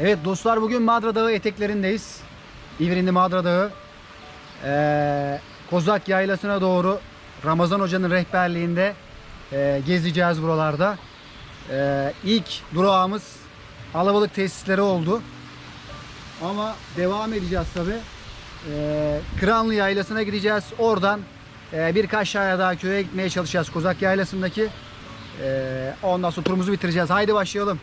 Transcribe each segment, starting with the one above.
Evet dostlar bugün Madra Dağı eteklerindeyiz. İvrindi Madra Dağı. Ee, Kozak Yaylası'na doğru Ramazan Hoca'nın rehberliğinde e, gezeceğiz buralarda. Ee, ilk durağımız alabalık tesisleri oldu. Ama devam edeceğiz tabi. Ee, Kıranlı Yaylası'na gideceğiz. Oradan e, birkaç tane daha köye gitmeye çalışacağız Kozak Yaylası'ndaki. Ee, ondan sonra turumuzu bitireceğiz. Haydi başlayalım.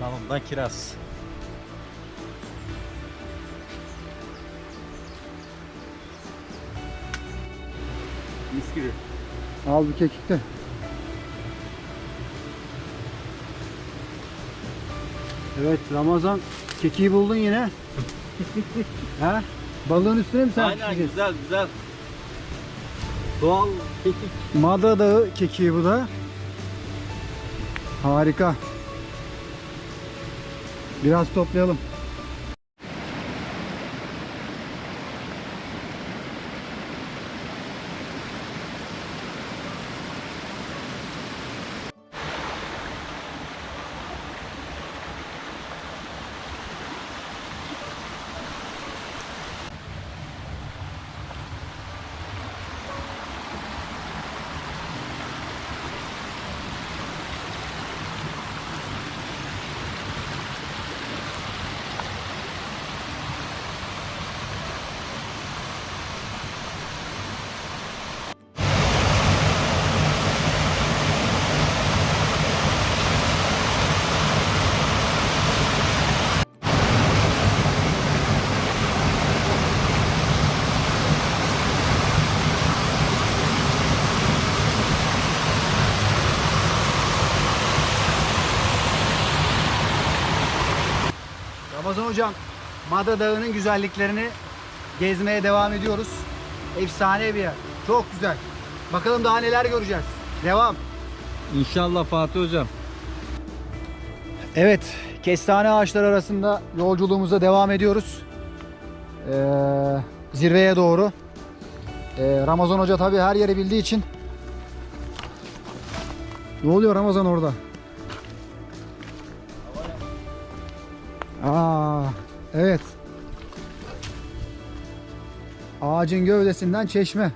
Tamam da kiraz. Mis gibi. Al bir kekik de. Evet Ramazan kekiği buldun yine. ha? Balığın üstüne mi sen Aynen pişireceksin? güzel güzel. Doğal kekik. Madra Dağı kekiği bu da. Harika. Biraz toplayalım. Ramazan hocam, Madra Dağı'nın güzelliklerini gezmeye devam ediyoruz. Efsane bir yer. Çok güzel. Bakalım daha neler göreceğiz. Devam. İnşallah Fatih hocam. Evet, kestane ağaçları arasında yolculuğumuza devam ediyoruz. Ee, zirveye doğru. Ee, Ramazan Hoca tabii her yeri bildiği için. Ne oluyor Ramazan orada? Evet. Ağacın gövdesinden çeşme.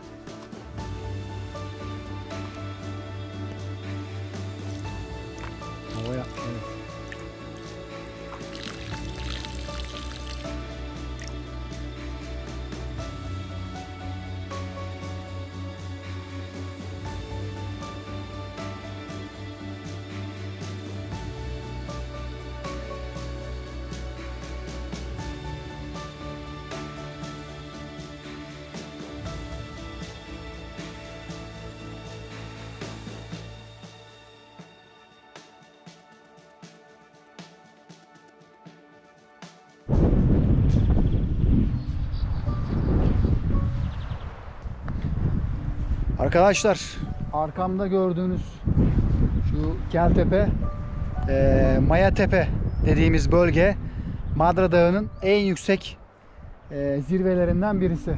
Arkadaşlar arkamda gördüğünüz şu Keltepe e, Maya Tepe dediğimiz bölge Madra Dağı'nın en yüksek e, zirvelerinden birisi.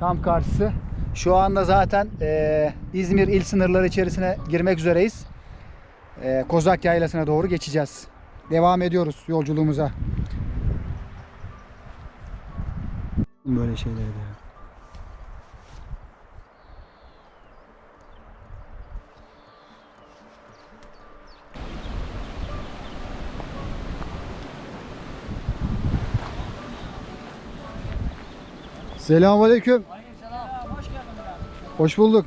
Tam karşısı. Şu anda zaten e, İzmir il sınırları içerisine girmek üzereyiz. E, Kozak Yaylası'na doğru geçeceğiz. Devam ediyoruz yolculuğumuza. Böyle şeyler ya. Selamünaleyküm. Hoş bulduk.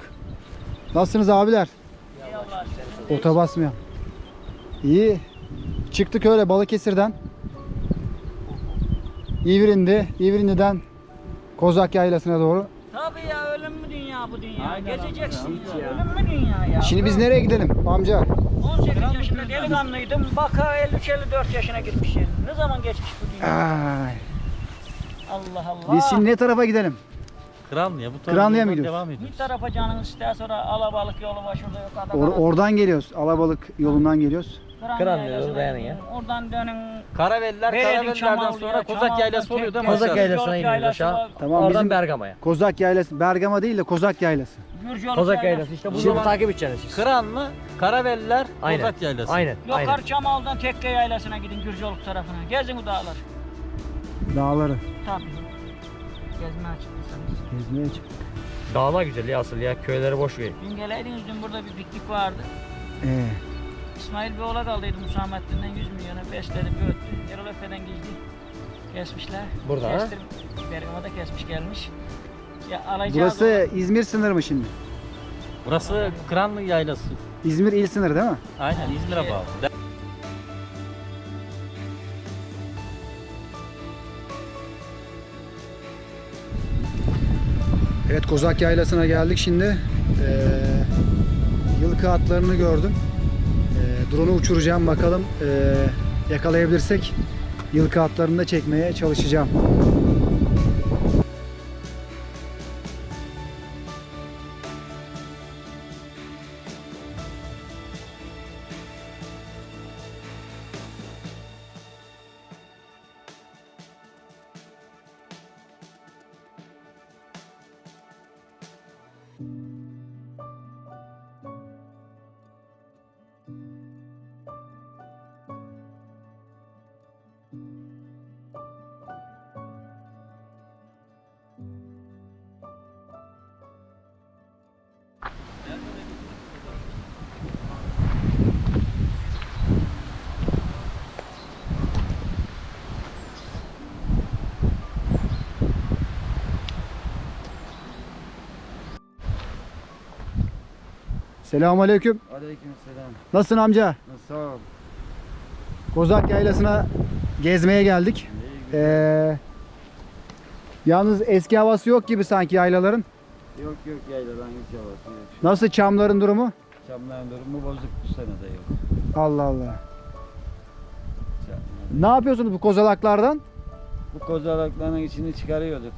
Nasılsınız abiler? Ota basmıyor. İyi. Çıktık öyle Balıkesir'den. İvrindi. İvrindi'den Kozak Yaylası'na doğru. Tabii ya ölüm mü dünya bu dünya. Aynen Gezeceksin. abi, ya. ya. Ölüm mü dünya ya? Şimdi biz nereye gidelim amca? 18 yaşında delikanlıydım. Baka 53-54 yaşına girmiş yani. Ne zaman geçmiş bu dünya? Ay. Allah Allah. Biz şimdi ne tarafa gidelim? Kıranlıya bu tarafa Kıranlı'ya mı gidiyoruz? Devam Bir ediyoruz. tarafa canın ister sonra alabalık yolu var şurada yok adam. Or- oradan geliyoruz. Alabalık yolundan geliyoruz. Kıran yolu dayanın ya. Oradan dönün. Karaveller, Verelim Karaveller'den sonra Kozak Yaylası oluyor değil mi? Kozak? Yaylası'na iniyoruz aşağı. Tamam Oradan bizim Bergama'ya. Kozak Yaylası. Bergama değil de Kozak Yaylası. Gürcülük Kozak Yaylası işte bunu Şimdi- takip edeceksiniz siz. Kıranlı, Karaveller, Aynen. Kozak Yaylası. Aynen. Aynen. Yukarı Çamal'dan Tekke Yaylası'na gidin Gürcülük tarafına. Gezin bu dağlar. Dağları. Tabii. Gezmeye çıktıysanız. Gezmeye çıktık. Dağlar güzel ya asıl ya. Köyleri boş ver. Dün geleydiniz dün burada bir piknik vardı. Ee, İsmail bir oğla kaldıydı Musamettin'den 100 milyona besledi bir öttü. Erol Efe'den gizli. Kesmişler. Burada ha? Kestir, Bergama'da kesmiş gelmiş. Ya alacağız burası İzmir sınırı mı şimdi? Burası Kıranlı Yaylası. İzmir il sınırı değil mi? Aynen İzmir'e bağlı. Kozak Yaylası'na geldik şimdi. Ee, yılkı atlarını gördüm. Ee, drone'u uçuracağım bakalım ee, yakalayabilirsek yılkı atlarını da çekmeye çalışacağım. Selamünaleyküm. Aleykümselam. Nasılsın amca? Sağ ol. Kozak Yaylası'na gezmeye geldik. Ee, yalnız eski havası yok gibi sanki yaylaların. Yok yok yayladan hiç havası yok. Nasıl çamların durumu? Çamların durumu bozuk bu sene de yok. Allah Allah. Ne yapıyorsunuz bu kozalaklardan? Bu kozalakların içini çıkarıyorduk.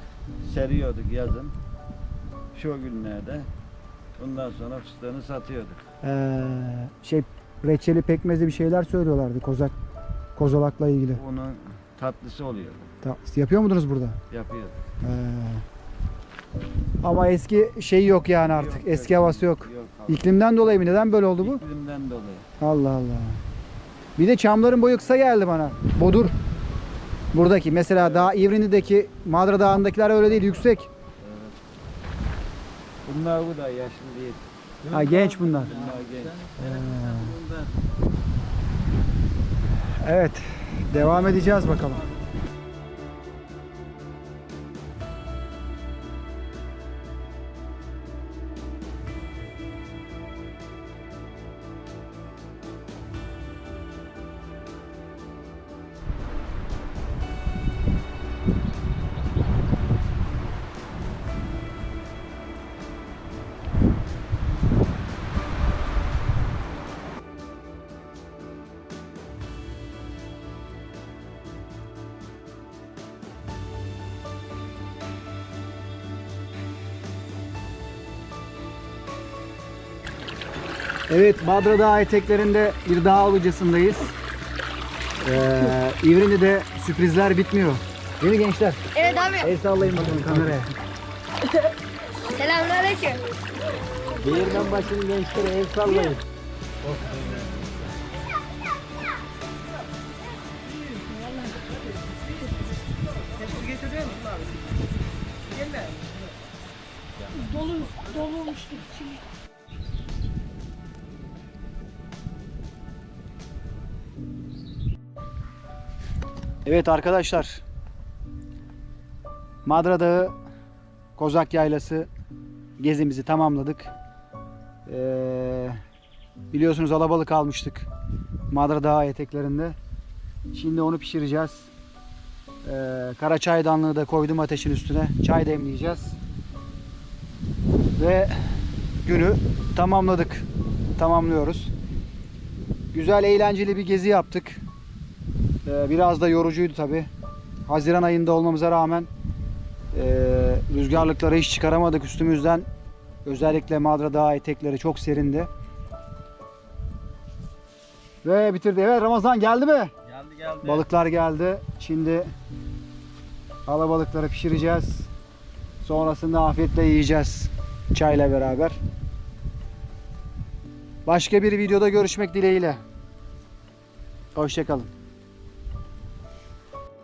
Seriyorduk yazın. Şu günlerde. Bundan sonra fıstığını satıyorduk. Ee, şey reçeli pekmezi bir şeyler söylüyorlardı kozak kozalakla ilgili. Onun tatlısı oluyordu. Ta- yapıyor muydunuz burada? Yapıyorduk. Ee, ama eski şey yok yani artık. Yok, eski yok. havası yok. Yok. İklimden dolayı mı? Neden böyle oldu bu? İklimden dolayı. Allah Allah. Bir de çamların boyu kısa geldi bana. Bodur. Buradaki mesela daha İvrindi'deki Madra Dağı'ndakiler öyle değil yüksek. Bunlar bu da yaşlı değil. Ha genç bunlar. Bunlar genç. Evet. Devam edeceğiz bakalım. Evet, Badra Dağı eteklerinde bir dağ alıcısındayız. Ee, İvrindi'de sürprizler bitmiyor. Değil mi gençler? Evet abi. El sallayın bakalım kameraya. Selamünaleyküm. Değirmen başının gençlere el sallayın. Dolu, dolu Evet arkadaşlar. Madra Dağı, Kozak Yaylası gezimizi tamamladık. Ee, biliyorsunuz alabalık almıştık. Madra Dağı eteklerinde. Şimdi onu pişireceğiz. Ee, kara çaydanlığı da koydum ateşin üstüne. Çay demleyeceğiz. Ve günü tamamladık. Tamamlıyoruz. Güzel eğlenceli bir gezi yaptık. Ee, biraz da yorucuydu tabi. Haziran ayında olmamıza rağmen e, rüzgarlıkları hiç çıkaramadık üstümüzden. Özellikle Madra Dağı etekleri çok serindi. Ve bitirdi. Evet Ramazan geldi mi? Geldi geldi. Balıklar geldi. Şimdi alabalıkları pişireceğiz. Sonrasında afiyetle yiyeceğiz. Çayla beraber. Başka bir videoda görüşmek dileğiyle. Hoşçakalın.